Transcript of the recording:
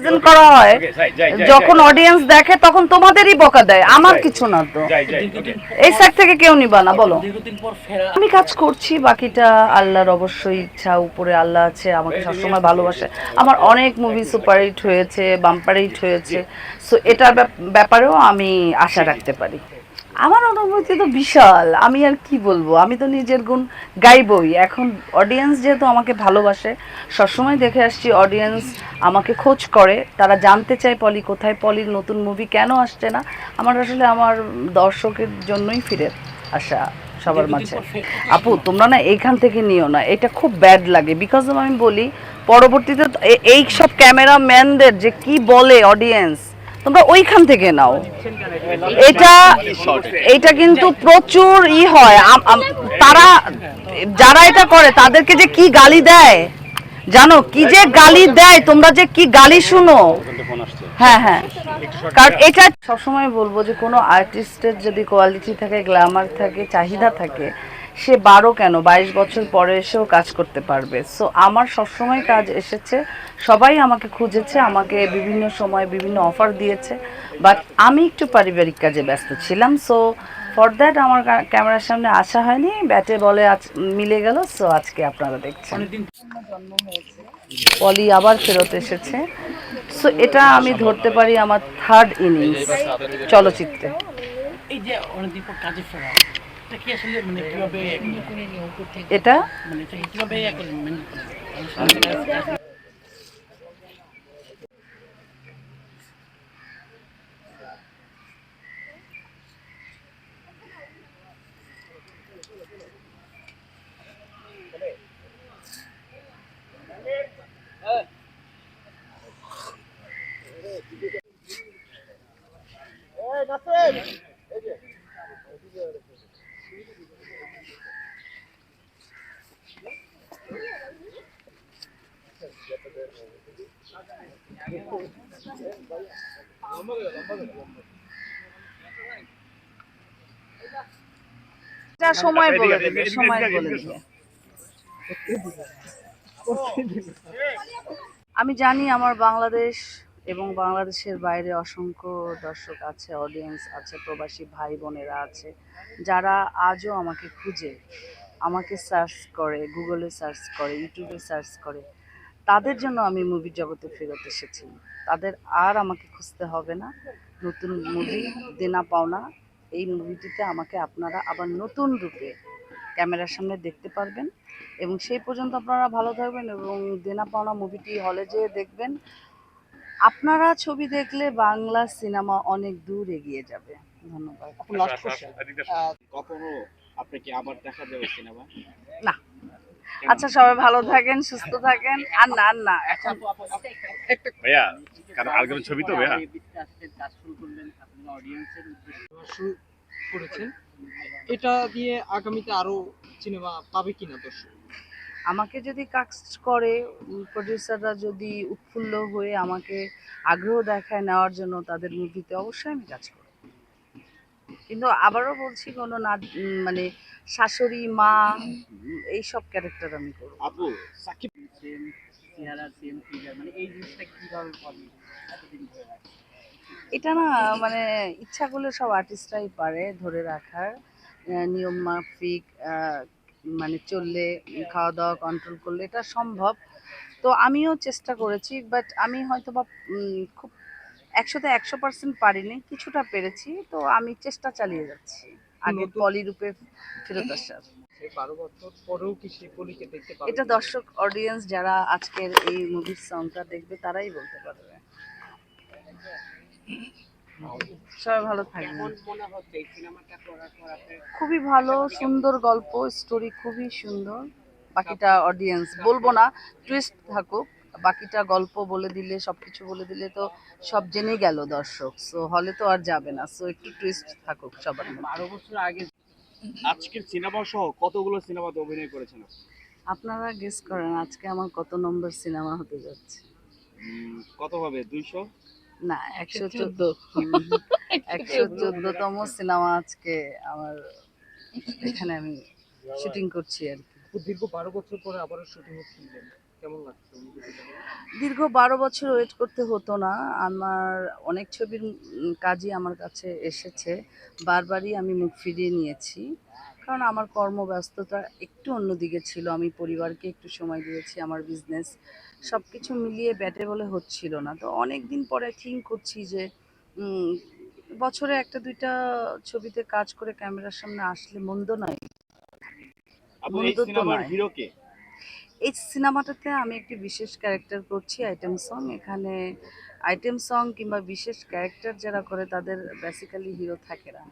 Present করা হয় যখন অডিয়েন্স দেখে তখন তোমাদেরই বকা দেয় আমার কিছু না তো। এই সাইড থেকে কেউ নিবা না বলো। আমি কাজ করছি বাকিটা আল্লাহর অবশ্যই ইচ্ছা উপরে আল্লাহ আছে আমাকে সবসময় ভালোবাসে। আমার অনেক মুভি সুপার হিট হয়েছে বাম্পার হিট হয়েছে। সো এটার ব্যাপ- ব্যাপারেও আমি আশা রাখতে পারি। আমার অনুভূতি তো বিশাল। আমি আর কি বলব? আমি তো নিজের গুণ গাইবই। এখন অডিয়েন্স যেহেতু আমাকে ভালোবাসে সবসময় দেখে আসছি অডিয়েন্স আমাকে খোঁজ করে। তারা জানতে চায় পলি কোথায় পলির নতুন মুভি কেন আসছে না? আমার আসলে আমার দর্শকের জন্যই ফিরে আসা সবার মাঝে। আপু তোমরা না এইখান থেকে নিও না। এটা খুব ব্যাড লাগে। বিকজ আমি বলি পরবর্তীতে এই সব ক্যামেরাম্যানদের যে কি বলে অডিয়েন্স তোমরা ওইখান থেকে নাও। এটা এটা কিন্তু প্রচুর ই হয়। তারা যারা এটা করে, তাদেরকে যে কি গালি দেয়? জানো, কি যে গালি দেয়? তোমরা যে কি গালি শুনো? হ্যাঁ হ্যাঁ। কারণ এটা সবসময় বলব যে কোনো আর্টিস্টের যদি কোয়ালিটি থাকে গ্ল্যামার থাকে, চাহিদা থাকে সে বারো কেন? বাইশ বছর পরে এসেও কাজ করতে পারবে। সো আমার সবসময় কাজ এসেছে। সবাই আমাকে খুঁজেছে আমাকে বিভিন্ন সময় বিভিন্ন অফার দিয়েছে। বাট আমি একটু পারিবারিক কাজে ব্যস্ত ছিলাম। সো ফর দ্যাট আমার ক্যামেরার সামনে আসা হয়নি। ব্যাটে বলে আজ মিলে গেল। সো আজকে আপনারা দেখছেন। অনেকদিন পলি আবার ফেরত এসেছে। সো এটা আমি ধরতে পারি আমার থার্ড ইনিংস চলচ্চিত্রে এই যে কাজে ফেরা। এটা কি আসলে মানে কীভাবে এটা মানে কীভাবে এটা সময় বলে দেবে সময় বলে দেবে আমি জানি আমার বাংলাদেশ এবং বাংলাদেশের বাইরে অসংখ্য দর্শক আছে অডিয়েন্স আছে প্রবাসী ভাই বোনেরা আছে যারা আজও আমাকে খুঁজে আমাকে সার্চ করে গুগলে সার্চ করে ইউটিউবে সার্চ করে। তাদের জন্য আমি মুভি জগতে ফেরত এসেছি। তাদের আর আমাকে খুঁজতে হবে না। নতুন মুভি দেনা পাওনা এই মুভিটিতে আমাকে আপনারা আবার নতুন রূপে ক্যামেরার সামনে দেখতে পারবেন এবং সেই পর্যন্ত আপনারা ভালো থাকবেন এবং দেনা পাওনা মুভিটি হলে যেয়ে দেখবেন। আপনারা ছবি দেখলে বাংলা সিনেমা অনেক দূর এগিয়ে যাবে। ধন্যবাদ। লাস্ট কোশ্চেন কখনো আপনাকে আবার দেখা যাবে সিনেমা না। আচ্ছা সবাই ভালো থাকেন সুস্থ থাকেন। আর না আর না এখন ভাইয়া কারণ ছবি তো ভাইয়া? কাজ শুরু করলেন আপনার অডিয়েন্সের উদ্দেশ্যে শুরু করেছেন এটা দিয়ে আগামীতে আরও সিনেমা পাবে কিনা দর্শক? আমাকে যদি কাজ করে প্রডিউসাররা যদি উৎফুল্ল হয়ে আমাকে আগ্রহ দেখায় নেওয়ার জন্য তাদের মুভিতে অবশ্যই আমি কাজ করব। কিন্তু আবারও বলছি কোনো না মানে শাশুড়ি মা উম, এইসব ক্যারেক্টার আমি করব আপু সাকিব সেম চেহারা সেম ফিগার মানে এই জিনিসটা কীভাবে পাবে? এতদিন ধরে এটা না মানে ইচ্ছা করলে সব আর্টিস্টরাই পারে ধরে রাখার। নিয়ম মাফিক মানে চললে খাওয়া দাওয়া কন্ট্রোল করলে এটা সম্ভব। তো আমিও চেষ্টা করেছি বাট আমি হয়তো বা খুব একশোতে একশো পার্সেন্ট পারিনি কিছুটা পেরেছি তো আমি চেষ্টা চালিয়ে যাচ্ছি। আগে নতুন- পলি রূপে ফেরত আসার। এটা দর্শক অডিয়েন্স যারা আজকের এই মুভির সংটা দেখবে তারাই বলতে পারবে। সবাই ভালো থাকবেন। খুবই ভালো সুন্দর গল্প স্টোরি খুবই সুন্দর। বাকিটা অডিয়েন্স বলব না টুইস্ট থাকুক। বাকিটা গল্প বলে দিলে সব কিছু বলে দিলে তো সব জেনে গেল দর্শক। সো হলে তো আর যাবে না। সো একটু টুইস্ট থাকুক সবার। বারো বছর আগে আজকের সিনেমা সহ কতগুলো সিনেমাতে অভিনয় করেছেন আপনারা গেস করেন আজকে আমার কত নম্বর সিনেমা হতে যাচ্ছে? কত হবে? দুইশো? না একশো চোদ্দ। একশো চোদ্দতম সিনেমা আজকে আমার এখানে আমি শুটিং করছি আর কি। দীর্ঘ বারো বছর পরে আবারও শুটিং হচ্ছিলেন অনুভূতিটা? দীর্ঘ বারো বছর ওয়েট করতে হতো না। আমার অনেক ছবির কাজই আমার কাছে এসেছে। বারবারই আমি মুখ ফিরিয়ে নিয়েছি। কারণ আমার কর্মব্যস্ততা একটু অন্যদিকে ছিল। আমি পরিবারকে একটু সময় দিয়েছি আমার বিজনেস সব কিছু মিলিয়ে ব্যাটে বলে হচ্ছিল না। তো অনেক দিন পরে থিঙ্ক করছি যে বছরে একটা দুইটা ছবিতে কাজ করে ক্যামেরার সামনে আসলে মন্দ নয়। মন্দ তো নয়। এই সিনেমাটাতে আমি একটি বিশেষ ক্যারেক্টার করছি, আইটেম সং। এখানে আইটেম সং কিংবা বিশেষ ক্যারেক্টার যারা করে, তাদের বেসিক্যালি হিরো থাকে না